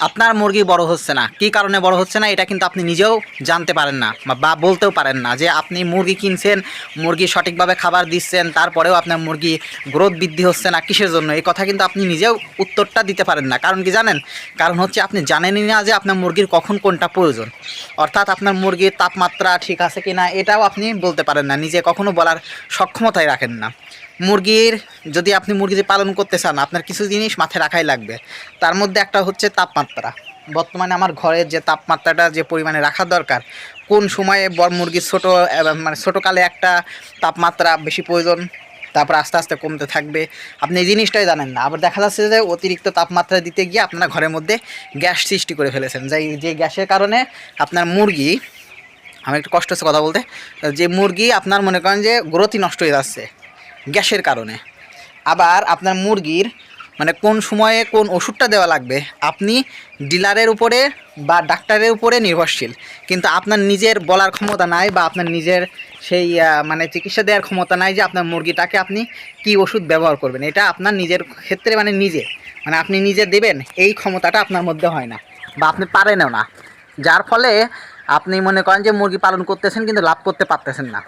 আপনার মুরগি বড় হচ্ছে না। কী কারণে বড় হচ্ছে না, এটা কিন্তু আপনি নিজেও জানতে পারেন না বা- বলতেও পারেন না যে আপনি মুরগি কিনছেন, মুরগি সঠিকভাবে খাবার দিচ্ছেন, তারপরেও আপনার মুরগি গ্রোথ বৃদ্ধি হচ্ছে না কিসের জন্য? এই কথা কিন্তু আপনি নিজেও উত্তরটা দিতে পারেন না। কারণ কি জানেন? কারণ হচ্ছে আপনি জানেনই না যে আপনার মুরগির কখন কোনটা প্রয়োজন। অর্থাৎ আপনার মুরগির তাপমাত্রা ঠিক আছে কি না এটাও আপনি বলতে পারেন না। নিজে কখনো বলার সক্ষমতায় রাখেন না। মুরগির যদি আপনি মুরগি পালন করতে চান, আপনার কিছু জিনিস মাথায় রাখাই লাগবে। তার মধ্যে একটা হচ্ছে তাপমাত্রা। বর্তমানে আমার ঘরের যে তাপমাত্রাটা, যে পরিমাণে রাখা দরকার, কোন সময়ে বড় মুরগির ছোটো মানে ছোটোকালে একটা তাপমাত্রা বেশি প্রয়োজন, তারপর আস্তে আস্তে কমতে থাকবে। আপনি এই জিনিসটাই জানেন না। আবার দেখা যাচ্ছে যে অতিরিক্ত তাপমাত্রা দিতে গিয়ে আপনারা ঘরের মধ্যে গ্যাস সৃষ্টি করে ফেলেছেন। যাই, যে গ্যাসের কারণে আপনার মুরগি, আমি একটু কষ্ট হচ্ছে কথা বলতে, যে মুরগি আপনার মনে করেন যে গ্রোথই নষ্ট হয়ে যাচ্ছে। গ্যাসের কারণে। আবার আপনার মুরগির মানে কোন সময়ে কোন ওষুধটা দেওয়া লাগবে, আপনি ডিলারের উপরে বা ডাক্তারের উপরে নির্ভরশীল। কিন্তু আপনার নিজের বলার ক্ষমতা নাই বা আপনার নিজের সেই মানে চিকিৎসা দেওয়ার ক্ষমতা নাই যে আপনার মুরগিটাকে আপনি কি ওষুধ ব্যবহার করবেন। এটা আপনার নিজের ক্ষেত্রে মানে নিজে। মানে আপনি নিজে দেবেন, এই ক্ষমতাটা আপনার মধ্যে হয় না বা আপনি পারেনও না। যার ফলে আপনি মনে করেন যে মুরগি পালন করতেছেন কিন্তু লাভ করতে পারতেছেন না।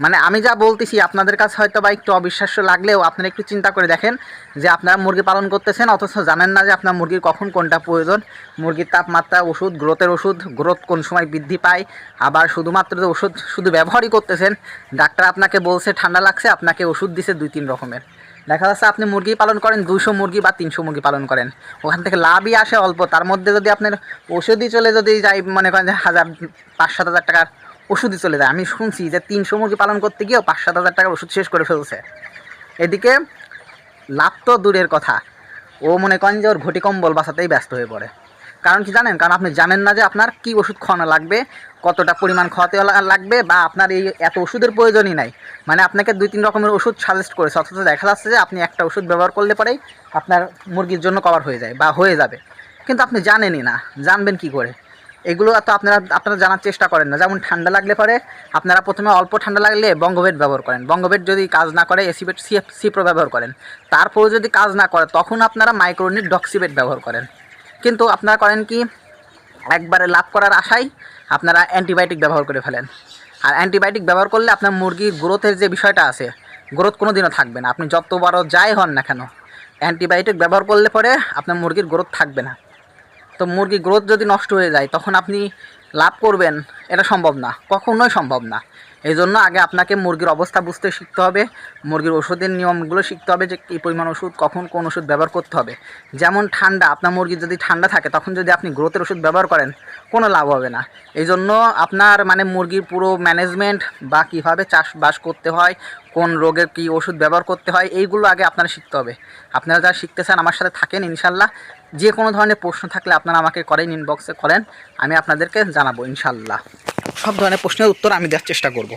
মানে আমি যা বলতেছি, আপনাদের কাছে হয়তো বা একটু অবিশ্বাস্য লাগলেও আপনারা একটু চিন্তা করে দেখেন যে আপনারা মুরগি পালন করতেছেন, অথচ জানেন না যে আপনার মুরগির কখন কোনটা প্রয়োজন। মুরগির তাপমাত্রা, ওষুধ, গ্রোথের ওষুধ, গ্রোথ কোন সময় বৃদ্ধি পায়, আবার শুধুমাত্র যে ওষুধ শুধু ব্যবহারই করতেছেন, ডাক্তার আপনাকে বলছে ঠান্ডা লাগছে, আপনাকে ওষুধ দিছে দুই তিন রকমের। দেখা যাচ্ছে আপনি মুরগি পালন করেন দুশো মুরগি বা তিনশো মুরগি পালন করেন। ওখান থেকে লাভই আসে অল্প, তার মধ্যে যদি আপনার ওষুধই চলে যদি যাই, মনে করেন হাজার, পাঁচ সাত হাজার টাকার ওষুধই চলে যায়। আমি শুনছি যে তিনশো মুরগি পালন করতে গিয়েও পাঁচ সাত হাজার টাকার ওষুধ শেষ করে ফেলছে। এদিকে লাভ তো দূরের কথা। ও মনে করেন যে ওর ঘটি কম্বল বাঁচাতেই ব্যস্ত হয়ে পড়ে। কারণ কি জানেন? কারণ আপনি জানেন না যে আপনার কি ওষুধ খাওয়ানো লাগবে, কতটা পরিমাণ খাওয়াতে লাগবে বা আপনার এই এত ওষুধের প্রয়োজনই নাই। মানে আপনাকে দুই তিন রকমের ওষুধ সাজেস্ট করেছে। অথচ দেখা যাচ্ছে যে আপনি একটা ওষুধ ব্যবহার করলে পরেই আপনার মুরগির জন্য কভার হয়ে যায় বা হয়ে যাবে। কিন্তু আপনি জানেনই না। জানবেন কি করে? এগুলো তো আপনারা আপনারা জানার চেষ্টা করেন না। যেমন ঠান্ডা লাগলে পরে, আপনারা প্রথমে অল্প ঠান্ডা লাগলে বঙ্গবেট ব্যবহার করেন। বঙ্গবেট যদি কাজ না করে এসিবেট সিপ্রো ব্যবহার করেন। তারপরে যদি কাজ না করে, তখন আপনারা মাইক্রোনিট ডক্সিবেট ব্যবহার করেন। কিন্তু আপনারা করেন কি, একবারে লাভ করার আশায় আপনারা অ্যান্টিবায়োটিক ব্যবহার করে ফেলেন। আর অ্যান্টিবায়োটিক ব্যবহার করলে আপনার মুরগির গ্রোথের যে বিষয়টা আছে, গ্রোথ কোনো দিনও থাকবে না। আপনি যত বড় যাই হন না কেন, অ্যান্টিবায়োটিক ব্যবহার করলে পরে আপনার মুরগির গ্রোথ থাকবে না। তো মুরগি গ্রোথ যদি নষ্ট হয়ে যায়, তখন আপনি লাভ করবেন, এটা সম্ভব না। কখনোই সম্ভব না। এই জন্য আগে আপনাকে মুরগির অবস্থা বুঝতে শিখতে হবে, মুরগির ওষুধের নিয়মগুলো শিখতে হবে যে কী পরিমাণ ওষুধ, কখন কোন ওষুধ ব্যবহার করতে হবে। যেমন ঠান্ডা, আপনার মুরগি যদি ঠান্ডা থাকে, তখন যদি আপনি গ্রোথের ওষুধ ব্যবহার করেন, কোনো লাভ হবে না। এই জন্য আপনার মানে মুরগির পুরো ম্যানেজমেন্ট বা কীভাবে চাষবাস করতে হয়, কোন রোগের কী ওষুধ ব্যবহার করতে হয়, এইগুলো আগে আপনারা শিখতে হবে। আপনারা যারা শিখতে চান আমার সাথে থাকেন ইনশাল্লাহ যে কোনো ধরনের প্রশ্ন থাকলে আপনারা আমাকে করেন ইনবক্সে করেন, আমি আপনাদেরকে জানাব ইনশাল্লাহ সব ধরনের প্রশ্নের উত্তর আমি দেওয়ার চেষ্টা করব।